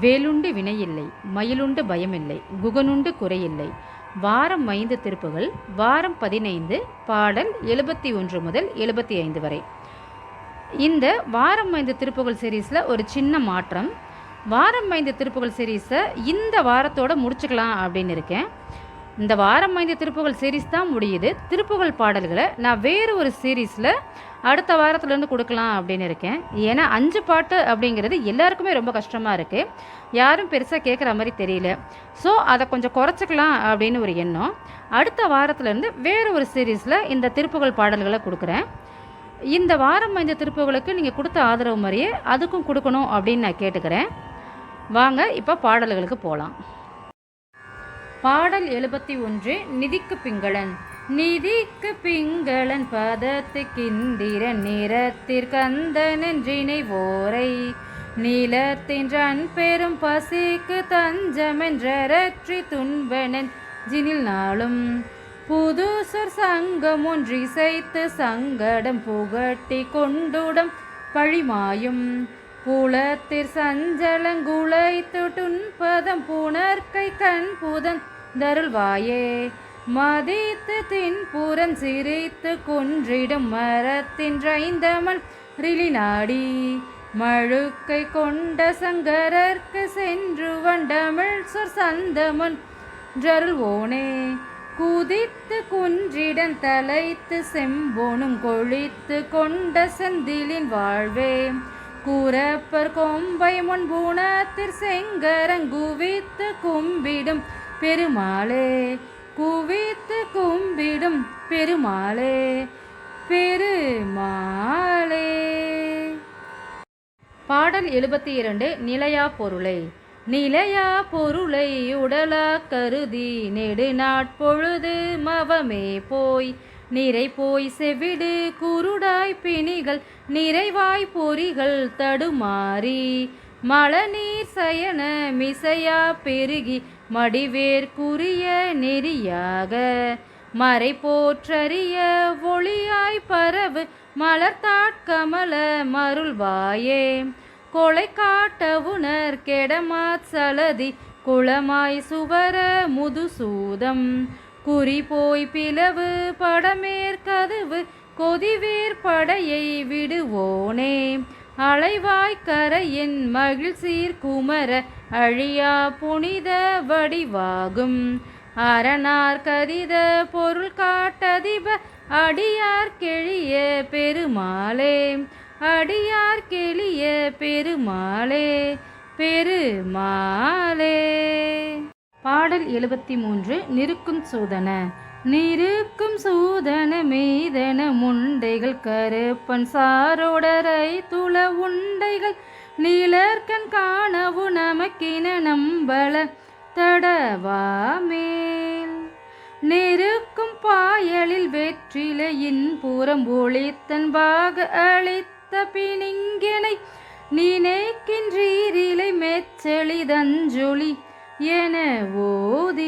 வேலுண்டு வினையில்லை மயிலுண்டு பயமில்லை குகனுண்டு குறையில்லை. வாரம் ஐந்து திருப்புகள் வாரம் பதினைந்து பாடல் எழுபத்தி ஒன்று முதல் எழுபத்தி ஐந்து வரை. இந்த வாரம் ஐந்து திருப்புகள் சீரீஸில் ஒரு சின்ன மாற்றம். வாரம் ஐந்து திருப்புகள் சீரீஸை இந்த வாரத்தோடு முடிச்சுக்கலாம் அப்படின்னு இருக்கேன். இந்த வாரம் ஐந்து திருப்புகள் சீரீஸ் தான் முடியுது. திருப்புகள் பாடல்களை நான் வேறு ஒரு சீரீஸில் அடுத்த வாரத்துலேருந்து கொடுக்கலாம் அப்படின்னு இருக்கேன். ஏன்னா அஞ்சு பாட்டு அப்படிங்கிறது எல்லாருக்குமே ரொம்ப கஷ்டமாக இருக்குது யாரும் பெருசாக கேட்குற மாதிரி தெரியல. ஸோ அதை கொஞ்சம் குறைச்சிக்கலாம் அப்படின்னு ஒரு எண்ணம். அடுத்த வாரத்துலேருந்து வேறு ஒரு சீரீஸில் இந்த திருப்புகள் பாடல்களை கொடுக்குறேன். இந்த வாரம் இந்த திருப்புகளுக்கு நீங்கள் கொடுத்த ஆதரவு மாதிரியே அதுக்கும் கொடுக்கணும் அப்படின்னு நான் கேட்டுக்கிறேன். வாங்க இப்போ பாடல்களுக்கு போகலாம் பாடல் எழுபத்தி ஒன்று நிதிக்கு பிங்களன். நிதிக்கு பிங்களன் பதத்துக்கிந்திர நிறத்திற்கந்தனென்றினை ஓரை. நீலத்தின்றன் பெரும் பசிக்கு தஞ்சமென்றரற்றி துன்பனன் ஜினில் நாளும். புதுசர் சங்கம் ஒன்றிசைத்து சங்கடம் புகட்டி கொண்டுடம் பழிமாயும். புலத்திற் சஞ்சலங்குளைத்து துன்பதம் புணர்க்கை கண் புதன் தருள்வாயே. மதித்து தின்புறன் சிரித்து குன்றிடும் மரத்தின் ஐந்தமல் ரிலிநாடி. மழுக்கை கொண்ட சங்கரர்க்கு சென்று வண்டமிழ் சொற் சந்தமன் ஜருள்வோனே குதித்து குன்றிடன் தலைத்து செம்போனும் கொழித்து கொண்ட செந்திலின் வாழ்வே. கூறப்பர் கொம்பை முன்புணத்திற் செங்கரங்குவித்து கும்பிடும் பெருமாளே குவித்து கும்பிடும் பெருமாளே பெருமாளே. பாடல் எழுபத்தி இரண்டு நிலையா பொருளை. நிலையா பொருளை உடலா கருதி நெடு நாட்பொழுது மவமே போய். நிறை போய் செவிடு குருடாய் பிணிகள் நிறைவாய் பொறிகள் தடுமாறி. மழநீர் சயன மிசையா பெருகி மடிவேற்குரிய நெறியாக மறை போற்றறிய ஒளியாய் பரவு மலர்த்தாட்கமல மருள்வாயே. கொலை காட்டவுணர் கெடமாத் சலதி குளமாய் சுவர முதுசூதம். குறி போய் பிளவு படமேற்கதவு கொதிவேர் படையை விடுவோனே. அலைவாய்க்கரையின் மகிழ் சீர்குமர அழியா புனித வடிவாகும். அரணார் கரித பொருள் காட்டதிப அடியார் கெழிய பெருமாளே. அடியார் கெளிய பெருமாளே பெருமாளே. பாடல் எழுபத்தி மூன்று நிருக்கும் சூதன. நிருக்கும் சூதன மீதன முண்டைகள் கருப்பன் சாரோடரை துள உண்டைகள் நீலர்கண் காணவு நமக்கின நம்பள தடவாமேல் நெருக்கும் பாயலில் வெற்றிலையின் புறம் ஒளித்தன் பாக அளித்த பிணிங்கினை நினைக்கின்றீரிலை மெச்செளிதஞ்சொலி என ஓதி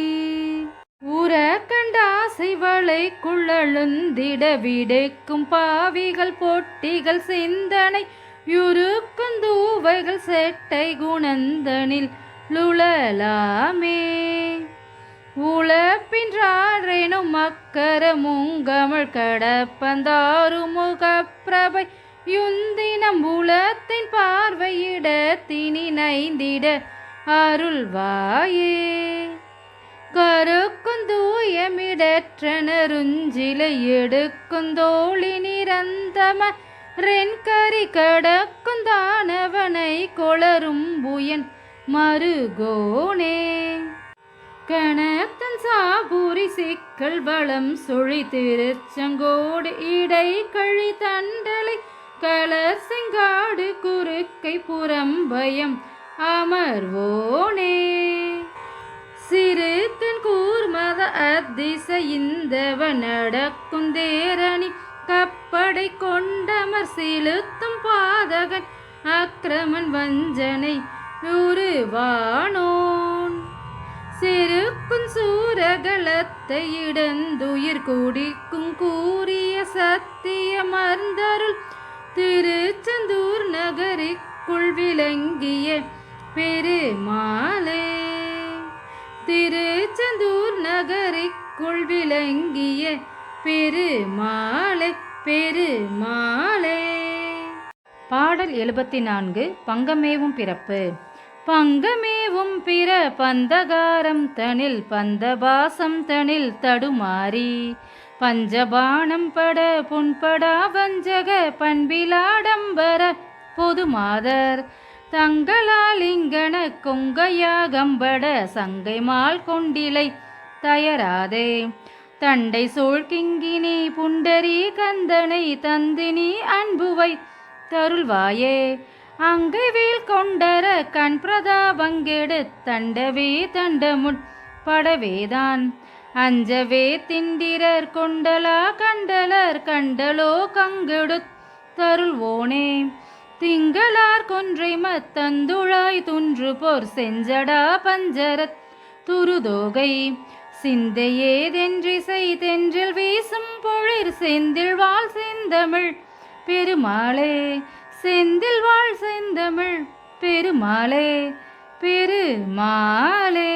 குழலுந்திட விடைக்கும் பாவிகள் பொட்டிகள் சிந்தனை யுருக்குந்தூவைகள் செட்டை குணந்தனில் லுழலாமே. உழப்பின்றாரேனும் மக்கர முங்கமள் கடப்பந்தாரு முகப்பிரபை யுந்தினம் உலத்தின் பார்வையிட தினி நைந்திட அருள்வாயே. கருக்குந்தூயமிடற்றனருஞ்சிலை எடுக்குந்தோழி நிரந்தம ரென்கரி கடக்குந்தானவனை கொளரும் புயன் மருகோனே. கணத்தன் சாபூரி சிக்கல் வளம் சுழி திருச்செங்கோடு இடை கழி தண்டலை கலர் செங்காடு குறுக்கை புறம்பயம் அமர்வோனே. சிறுத்தன் கூர்மத அதிச இந்தவ நடக்கும் தேரணி கப்படை கொண்டமர் செலுத்தும் பாதகன் அக்கிரமன் வஞ்சனை உருவானோன். செருக்கும் சூரகலத்தை இடந்துயிர் குடிக்கும் கூறிய சத்திய மர்ந்தருள் திருச்செந்தூர் நகரிக்குள் விளங்கிய பெருமாளே. திருச்செந்தூர் நகரிக்குள் விளங்கிய பெருமாளே பெருமாளே. பாடல் எழுபத்தி நான்கு பங்கமேவும் பிறப்பு. பங்கமேவும் பிற பந்தகாரம் தனில் பந்தபாசம் தனில் தடுமாறி பஞ்சபானம் பட புண்படா வஞ்சக பண்பிலாடம்பர பொதுமாதர் தங்களால் இங்கன கொங்கையாகம்பட சங்கைமால் கொண்டிலை தயராதே. தண்டை சோழ்கிங்கினி புண்டரி கந்தனை தந்தினி அன்புவை தருள்வாயே. அங்கைவேல் கொண்டர கண் பிரதாபங்கெடு தண்டவே தண்டமுட் படவேதான். அஞ்சவே திண்டிரர் கொண்டலா கண்டலர் கண்டலோ கங்கெடு தருள்வோனே. திங்களார் கொன்றை மத்தந்துழாய் துன்று போர் செஞ்சடா பஞ்சரத். துருதோகை சிந்தையேதென்றிசை தென்றில் வீசும் பொழிர் செந்தில் வாழ் செந்தமிழ். பெருமாளே செந்தில் வாழ் செந்தமிழ். பெருமாளே பெருமாளே.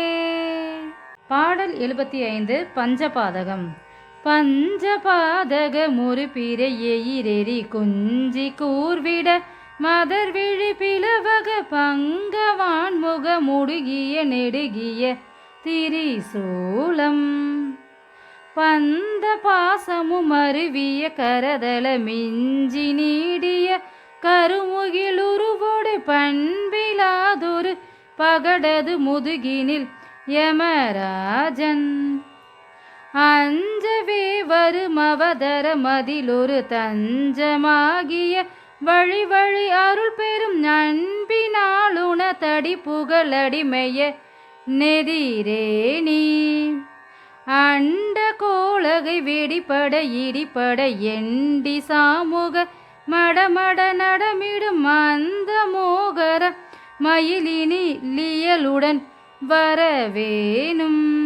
பாடல் எழுபத்தி ஐந்து பஞ்சபாதகம். பஞ்சபாதக முறு எயிரெறி குஞ்சி கூர்விட மதர் விழி பிளவக பங்கவான் முகமுடுகிய நெடுகிய திரிசூலம். பந்த பாசமும் அருவிய கரதள மிஞ்சி நீடிய கருமுகிலுருவோடு பண்பிலாதொரு பகடது முதுகினில் யமராஜன். அஞ்சவே வருமவதர மதிலொரு தஞ்சமாகிய வழி வழி அருள் பெரும் நண்பினாலுண தடி புகழடிமைய. நெதிரே நீ அண்ட கோலகை வெடிப்பட இடிப்பட எண்டி சாமுக மடமட நடமிடும் அந்த மோகர மயிலினி லியலுடன் வரவேனும்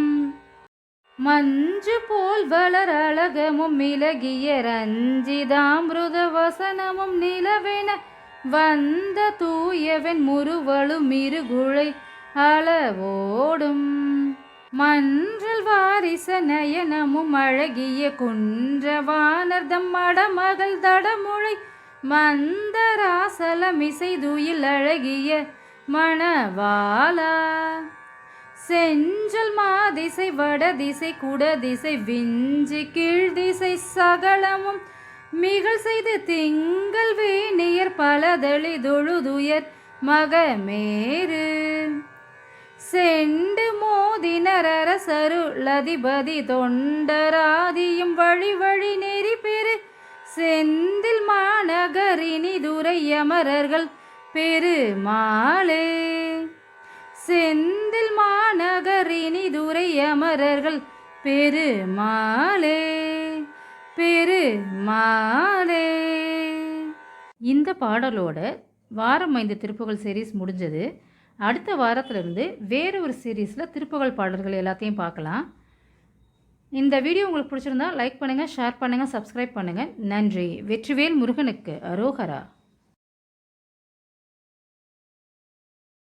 மஞ்சு போல் வளர் அழகமும் மிளகிய ரஞ்சிதாமிருத வசனமும் நிலவென வந்த தூயவன் முறுவலும் இருகுழை அளவோடும். மன்றல் வாரிச நயனமும் அழகிய குன்றவானர்தம் மடமகள் தடமுழை மந்தராசலமிசை இசைதுயில் அழகிய மணவாலா செஞ்சல் மாதிசை வடதிசை குடதிசை விஞ்சி கீழ்திசை சகலமும் மிகள் செய்து திங்கள் வீணியர் பலதளி தொழுதுயர் மகமேறு. செண்டு மோதினர் அரசருளதிபதி தொண்டராதியும் வழி வழி நெறி பெரு செந்தில் மாநகரினி துரை அமரர்கள் பெருமாளே. செந்தில் மாநகரினி துரை அமரர்கள் பெருமாளே பெருமாளே. இந்த பாடலோட வாரம் ஐந்து திருப்புகள் சீரீஸ் முடிஞ்சது. அடுத்த வாரத்திலிருந்து வேறு ஒரு சீரீஸில் திருப்புகள் பாடல்கள் எல்லாத்தையும் பார்க்கலாம். இந்த வீடியோ உங்களுக்கு பிடிச்சிருந்தா லைக் பண்ணுங்கள் ஷேர் பண்ணுங்கள் சப்ஸ்கிரைப் பண்ணுங்கள் நன்றி. வெற்றிவேல் முருகனுக்கு அரோகரா.